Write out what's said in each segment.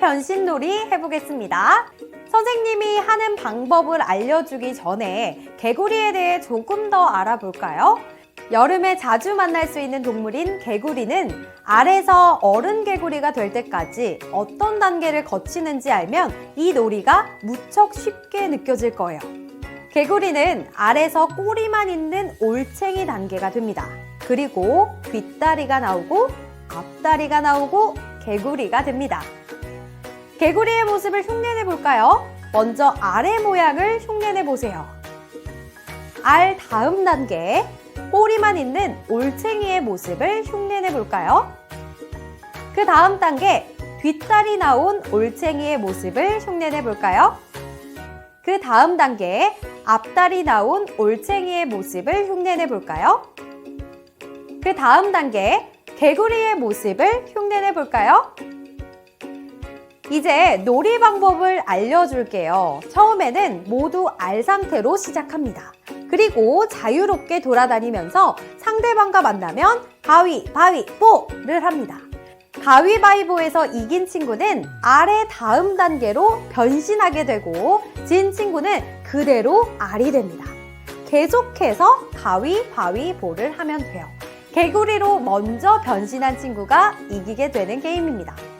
변신놀이 해보겠습니다. 선생님이 하는 방법을 알려주기 전에 개구리에 대해 조금 더 알아볼까요? 여름에 자주 만날 수 있는 동물인 개구리는 알에서 어른 개구리가 될 때까지 어떤 단계를 거치는지 알면 이 놀이가 무척 쉽게 느껴질 거예요. 개구리는 알에서 꼬리만 있는 올챙이 단계가 됩니다. 그리고 뒷다리가 나오고 앞다리가 나오고 개구리가 됩니다. 개구리의 모습을 흉내내 볼까요? 먼저 알의 모양을 흉내내 보세요. 알 다음 단계 꼬리만 있는 올챙이의 모습을 흉내내 볼까요? 그 다음 단계 뒷다리 나온 올챙이의 모습을 흉내내 볼까요? 그 다음 단계 앞다리 나온 올챙이의 모습을 흉내내 볼까요? 그 다음 단계 개구리의 모습을 흉내내 볼까요? 이제 놀이 방법을 알려줄게요. 처음에는 모두 알 상태로 시작합니다. 그리고 자유롭게 돌아다니면서 상대방과 만나면 가위 바위보를 합니다. 가위바위보에서 이긴 친구는 알의 다음 단계로 변신하게 되고 진 친구는 그대로 알이 됩니다. 계속해서 가위바위보를 하면 돼요. 개구리로 먼저 변신한 친구가 이기게 되는 게임입니다.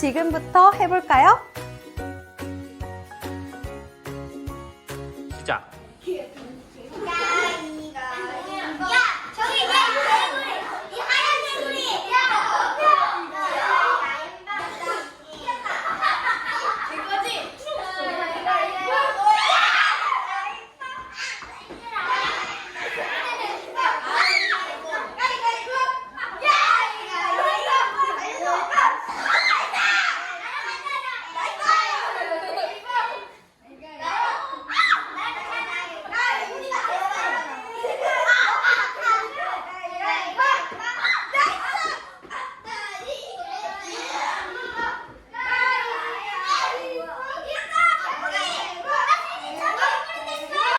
지금부터 해볼까요? 시작!